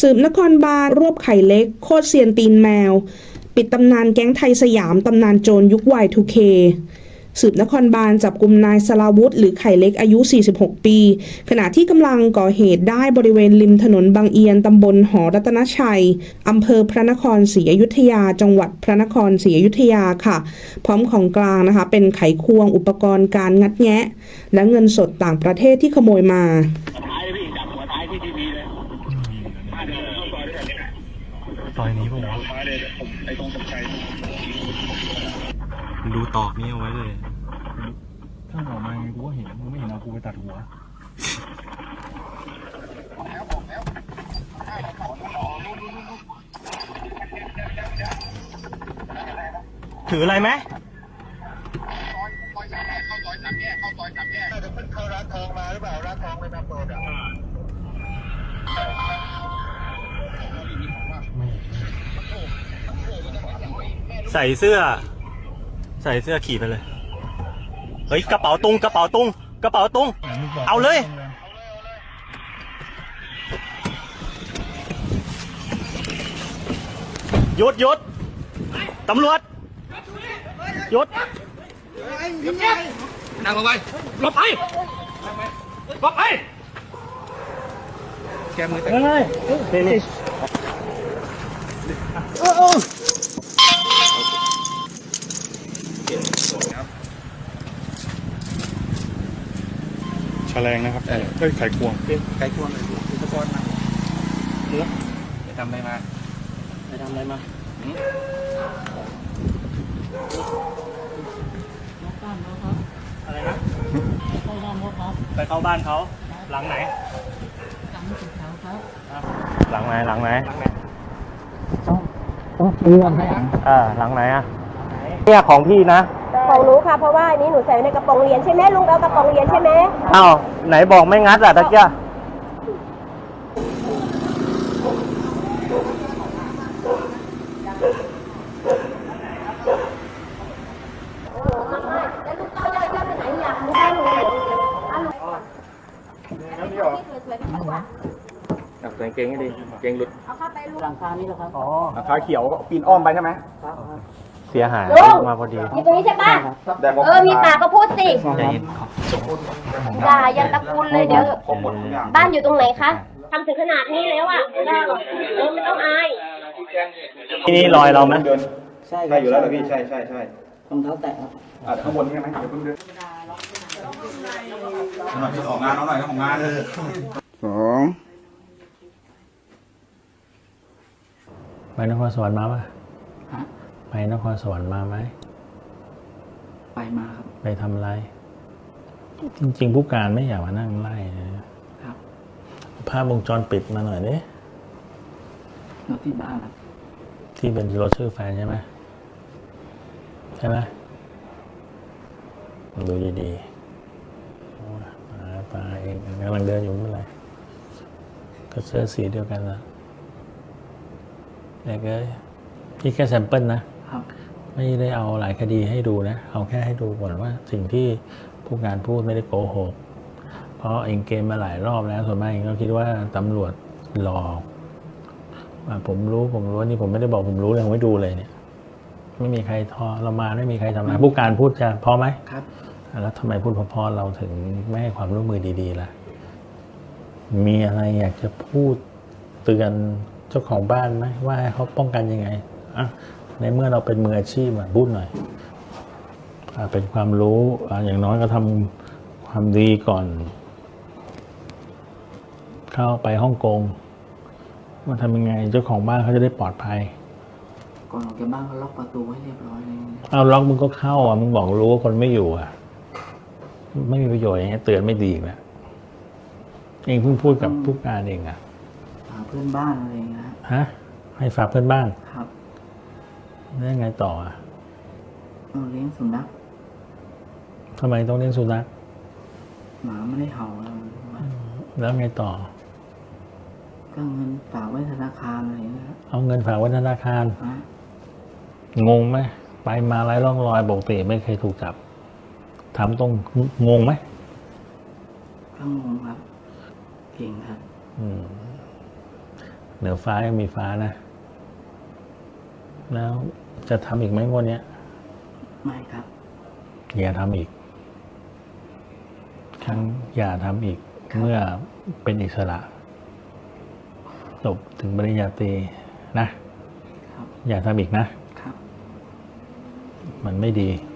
สืบนครบาลรวบไข่เล็ก โคตรเซียนตีนแมว ปิดตำนานแก๊งไทยสยาม ตำนานโจรยุค Y2K สืบนครบาลจับกลุ่มนายสลาวุธ หรือไข่เล็กอายุ 46 ปี ขณะที่กำลังก่อเหตุได้บริเวณริมถนนบางเอียนตำบลหอรัตนชัยอำเภอพระนครศรีอยุธยา จังหวัดพระนครศรีอยุธยาค่ะ พร้อมของกลางนะคะ เป็นไขควงอุปกรณ์การงัดแงะ และเงินสดต่างประเทศที่ขโมยมา เดินเข้าซอยด้วยกันนี่แหละซอยนี้ปะวะท้ายเลยผมไอ้ตรงตกใจดูตอกนี้เอาไว้เลยถ้าออกมาไงกูก็เห็นมึงไม่เห็นเอากูไปตัดหัวถืออะไรไหมเข้าซอยสามแยกเข้าซอยสามแยกเดี๋ยวเพิ่งเข้าร้านทองมาหรือเปล่าร้านทองไม่มาเปิดอะ ใส่เสื้อ ใส่เสื้อขี่ไปเลย เฮ้ยกระเป๋าตุงกระเป๋าตุงกระเป๋าตุง เอาเลย หยุดหยุดตำรวจหยุดนั่งลงไปหลบไปหลบไปแกมือเฮ้ยนี่นี่ แฉลงนะครับเอ้ยไขควงไก่ควงเลยอุปกรณ์มาเนื้อไปทำอะไรมาไปทำอะไรมาอะไรนะไปเข้าบ้านเขาหลังไหนหลังไหนหลังไหนเออหลังไหนอะเนี่ยของพี่นะ ของหนูค่ะ เพราะว่าอันนี้หนูใส่ไว้ในกระโปรงเรียนใช่ไหมลุงเอากระโปรงเรียนใช่ไหมอ้าวไหนบอกไม่งัดอะตะเกียแล้วลูกเต้าย่อยย่อยไปไหนอยากรู้บ้านหนูเหรออะหนูสวยๆดีกว่าจับใส่เกงให้ดี เกงหลุด เอาเข้าไปลูกขาเขียวปีนอ้อมไปใช่ไหมเสียหายลุง มาพอดีอยู่ตรงนี้ใช่ปะแต่ผมเออมีปากก็พูดสิใจเย็นอย่ายันตระกูลเลยเดี๋ยวครบหมดทุกอย่างบ้านอยู่ตรงไหนคะทำถึงขนาดนี้แล้วอะเออไม่ต้องอายที่นี่รอยเราไหมใช่ใช่อยู่แล้วเหรอพี่ใช่ใช่ใช่รองเท้าแตะครับอะข้างบนใช่ไหมเดี๋ยวเพิ่งเดินหน่อยพี่ออกงานเอาหน่อยนะของงานเลยสองไปนครสวรรค์มาปะฮะ ไปนครสวรรค์มาไหม ไปมาครับ ไปทำอะไร จริงๆผู้การไม่อยากมานั่งไล่นะครับภาพวงจรปิดมาหน่อยดิรถที่บ้านครับที่เป็นรถชื่อแฟนใช่ไหมใช่ไหมดูดีๆโอ้ยปลาปลาเองกำลังเดินอยู่ไม่เป็นไรก็เสื้อสีเดียวกันละเด็กเอ้ยนี่แค่แซมเปิลนะครับ ไม่ได้เอาหลายคดีให้ดูนะ เอาแค่ให้ดูก่อนว่าสิ่งที่ผู้การพูดไม่ได้โกหก เพราะเองเกมมาหลายรอบแล้วส่วนมากเองก็คิดว่าตำรวจหลอกว่าผมรู้ผมรู้นี่ผมไม่ได้บอกผมรู้เลยผมไม่ดูเลยเนี่ย ไม่มีใครทอเรามาไม่มีใครทำอะไรผู้การพูดจะพอไหมครับแล้วทำไมพูดเพอๆเราถึงไม่ให้ความร่วมมือดีๆล่ะ มีอะไรอยากจะพูดเตือนเจ้าของบ้านไหมว่าให้เขาป้องกันยังไงอะ ในเมื่อเราเป็นมืออาชีพอะพูดหน่อยอะเป็นความรู้อะอย่างน้อยก็ทำความดีก่อน เข้าไปฮ่องกงว่าทำยังไงเจ้าของบ้านเขาจะได้ปลอดภัยก่อนออกจากบ้านเขาล็อกประตูไว้เรียบร้อยเลยนะเอาล็อกมึงก็เข้าอะมึงบอกรู้ว่าคนไม่อยู่อะ ไม่มีประโยชน์อย่างเงี้ยเตือนไม่ดีอีกแล้วเองเพิ่งพูดกับผู้การเองอะหาเพื่อนบ้านอะไรอย่างเงี้ยฮะฮะ ให้ฝากเพื่อนบ้านครับ แล้วยังไงต่ออะเอาเลี้ยงสุนัขทำไมต้องเลี้ยงสุนัขหมาไม่ได้เห่าแล้วแล้วไงต่อ ก็เงินฝากไว้ธนาคารอะไรอย่างเงี้ยฮะเอาเงินฝากไว้ธนาคาร ฮะงงไหมไปมาไร้ร่องรอยปกติไม่เคยถูกจับถามตรงงงไหมก็งงครับ เก่งครับ อืมเหนือฟ้ายังมีฟ้านะ แล้วจะทำอีกไหมงวดเนี้ยไม่ครับ อย่าทำอีก ครั้งอย่าทำอีกเมื่อเป็นอิสระจบถึงปริญญาตรีนะ ครับอย่าทำอีกนะ ครับ มันไม่ดีค